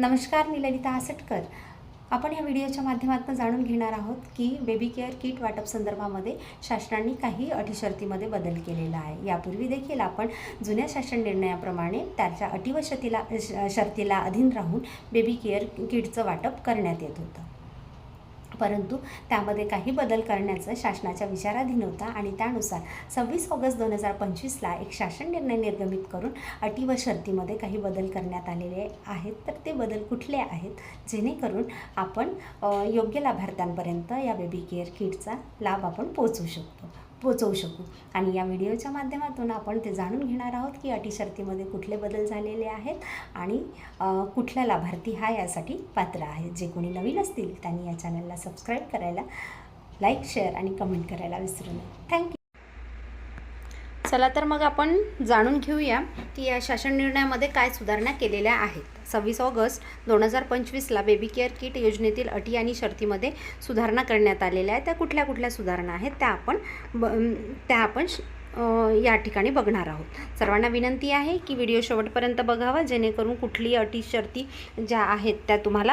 नमस्कार मी ललिता आसटकर. आपण या व्हिडिओच्या माध्यमातून जाणून घेणार आहोत की बेबी केअर किट वाटप संदर्भामध्ये शासनाने काही अटी शर्तीमध्ये बदल केलेला आहे. यापूर्वी देखील आपण जुन्या शासन निर्णयाप्रमाणे त्याच्या अटी व शर्तीला श- शर्तीला अधीन राहून बेबी केअर किटचं वाटप करण्यात येत होतं. परंतु त्यामध्ये काही बदल करण्याचं शासनाच्या विचाराधीन होता आणि त्यानुसार सव्वीस ऑगस्ट दोन हजार पंचवीसला एक शासन निर्णय निर्गमित करून अटी व शर्तीमध्ये काही बदल करण्यात आलेले आहेत. तर ते बदल कुठले आहेत? जेणेकरून आपण योग्य लाभार्थ्यांपर्यंत या बेबी केअर किटचा लाभ आपण पोचवू शकतो. पोचवू शकू. आणि या व्हिडिओच्या माध्यमातून आपण ते जाणून घेणार आहोत की अटी शर्तीमध्ये कुठले बदल झालेले आहेत आणि कुठला लाभार्थी हा यासाठी पात्र आहे. जे कोणी नवीन असतील त्यांनी या चॅनलला सबस्क्राईब करायला लाईक शेअर आणि कमेंट करायला विसरू नये थँक्यू चला तर मग आपण जाणून घेऊया की या शासन निर्णयामध्ये काय सुधारणा केलेल्या आहेत. सव्वीस ऑगस्ट दोन हजार पंचवीसला बेबी केअर किट योजनेतील अटी आणि शर्तीमध्ये सुधारणा करण्यात आलेल्या आहेत. त्या कुठल्या कुठल्या सुधारणा आहेत त्या आपण ब त्या आपण श- या ठिकाणी बघणार आहोत. सर्वांना विनंती आहे की व्हिडिओ शेवटपर्यंत बघावा जेणेकरून कुठली अटी शर्ती ज्या आहेत त्या तुम्हाला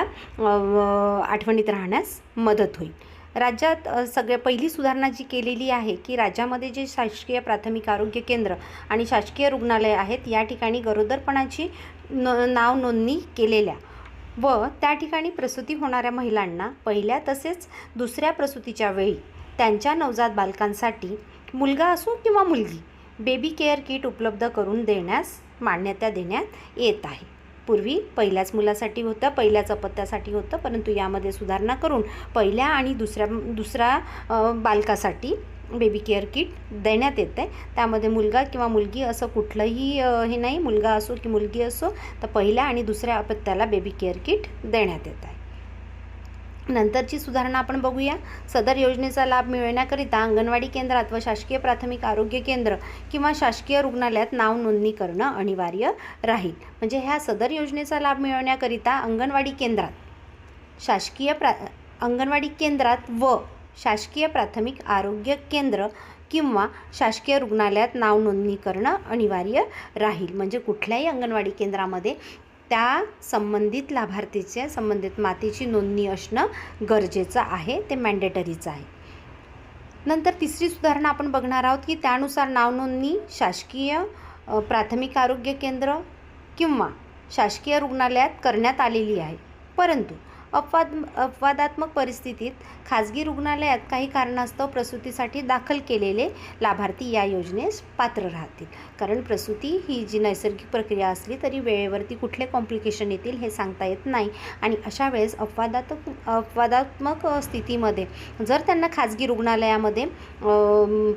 आठवणीत राहण्यास मदत होईल. राज्यात सगळ्या पहिली सुधारणा जी केलेली आहे की राज्यामध्ये जे शासकीय प्राथमिक आरोग्य केंद्र आणि शासकीय रुग्णालय आहेत या ठिकाणी गरोदरपणाची न नाव नोंदणी केलेल्या व त्या ठिकाणी प्रसूती होणाऱ्या महिलांना पहिल्या तसेच दुसऱ्या प्रसूतीच्या वेळी त्यांच्या नवजात बालकांसाठी मुलगा असो किंवा मुलगी बेबी केअर किट उपलब्ध करून देण्यास मान्यता देण्यात येत आहे. पूर्वी पहिल्याच मुलासाठी होतं पहिल्याच अपत्यासाठी होतं परंतु यामध्ये सुधारणा करून पहिल्या आणि दुसऱ्या दुसऱ्या बालकासाठी बेबी केअर किट देण्यात येतं. आहे त्यामध्ये मुलगा किंवा मुलगी असं कुठलंही हे नाही मुलगा असो की मुलगी असो तर पहिल्या आणि दुसऱ्या अपत्याला बेबी केअर किट देण्यात येत आहे. नंतरची सुधारणा आपण बघूया. सदर योजनेचा लाभ मिळवण्याकरिता अंगणवाडी केंद्रात व शासकीय प्राथमिक आरोग्य केंद्र किंवा शासकीय रुग्णालयात नाव नोंदणी करणं अनिवार्य राहील. म्हणजे ह्या सदर योजनेचा लाभ मिळवण्याकरिता अंगणवाडी केंद्रात शासकीय प्रा अंगणवाडी केंद्रात व शासकीय प्राथमिक आरोग्य केंद्र किंवा शासकीय रुग्णालयात नाव नोंदणी करणं अनिवार्य राहील. म्हणजे कुठल्याही अंगणवाडी केंद्रामध्ये त्या संबंधित लाभार्थीच्या संबंधित मातेची नोंदणी असणं गरजेचं आहे ते मॅन्डेटरीचं आहे. नंतर तिसरी सुधारणा आपण बघणार आहोत की त्यानुसार नावनोंदणी शासकीय प्राथमिक आरोग्य केंद्र किंवा शासकीय रुग्णालयात करण्यात आलेली आहे. परंतु अपवाद अपवादात्मक परिस्थितीत खाजगी रुग्णालयात काही कारणास्तव प्रसूतीसाठी दाखल केलेले लाभार्थी या योजनेस पात्र राहतील. कारण प्रसूती ही जी नैसर्गिक प्रक्रिया असली तरी वेळेवरती कुठले कॉम्प्लिकेशन येतील हे सांगता येत नाही. आणि अशा वेळेस अपवादात्मक अपवादात्मक स्थितीमध्ये जर त्यांना खाजगी रुग्णालयामध्ये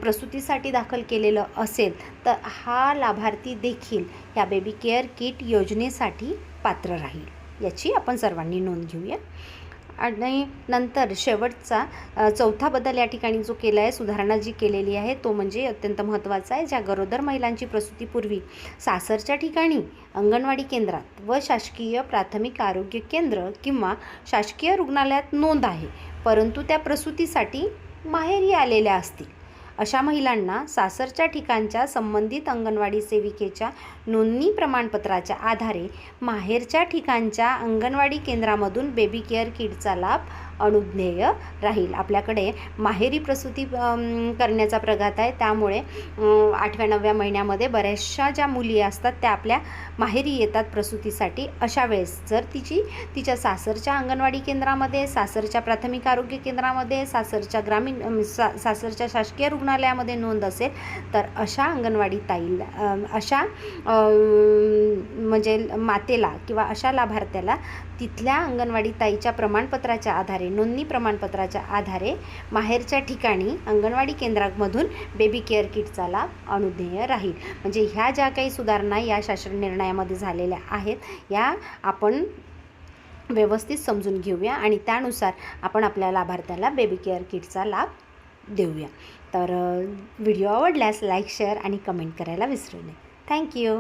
प्रसूतीसाठी दाखल केलेलं असेल तर हा लाभार्थी देखील या बेबी केअर किट योजनेसाठी पात्र राहील. याची आपण सर्वांनी नोंद घेऊया. आणि नंतर शेवटचा चौथा बदल या ठिकाणी जो केला आहे सुधारणा जी केलेली आहे तो म्हणजे अत्यंत महत्त्वाचा आहे ज्या गरोदर महिलांची प्रसूतीपूर्वी सासरच्या ठिकाणी अंगणवाडी केंद्रात व शासकीय प्राथमिक आरोग्य केंद्र किंवा शासकीय रुग्णालयात नोंद आहे परंतु त्या प्रसूतीसाठी माहेरी आलेल्या असतील. अशा महिलांना सासरच्या ठिकाणच्या संबंधित अंगणवाडी सेविकेच्या नोंदणी प्रमाणपत्राच्या आधारे माहेरच्या ठिकाणच्या अंगणवाडी केंद्रामधून बेबी केअर किटचा लाभ अनुज्ञेय राहील. आपल्याकडे माहेरी प्रसूती करण्याचा प्रघात आहे. त्यामुळे आठव्या नवव्या महिन्यामध्ये बऱ्याचशा ज्या मुली असतात त्या आपल्या माहेरी येतात प्रसूतीसाठी. अशा वेळेस जर तिची तिच्या सासरच्या अंगणवाडी केंद्रामध्ये सासरच्या प्राथमिक आरोग्य केंद्रामध्ये सासरच्या ग्रामीण सा सासरच्या शासकीय रुग्णालयामध्ये नोंद असेल तर अशा अंगणवाडी ताईला अशा म्हणजे मातेला किंवा अशा लाभार्थ्याला तिथल्या अंगणवाडी ताईच्या प्रमाणपत्राच्या आधारे नोंदणी प्रमाणपत्राच्या आधारे माहेरच्या ठिकाणी अंगणवाडी केंद्रामधून बेबी केअर किटचा लाभ अनुज्ञेय राहील. म्हणजे ह्या ज्या काही सुधारणा या शासन निर्णयामध्ये झालेल्या आहेत या आपण व्यवस्थित समजून घेऊया आणि त्यानुसार आपण आपल्या लाभार्थ्याला बेबी केअर किटचा लाभ देऊया. तर व्हिडिओ आवडल्यास लाईक शेअर आणि कमेंट करायला विसरू नये. थँक्यू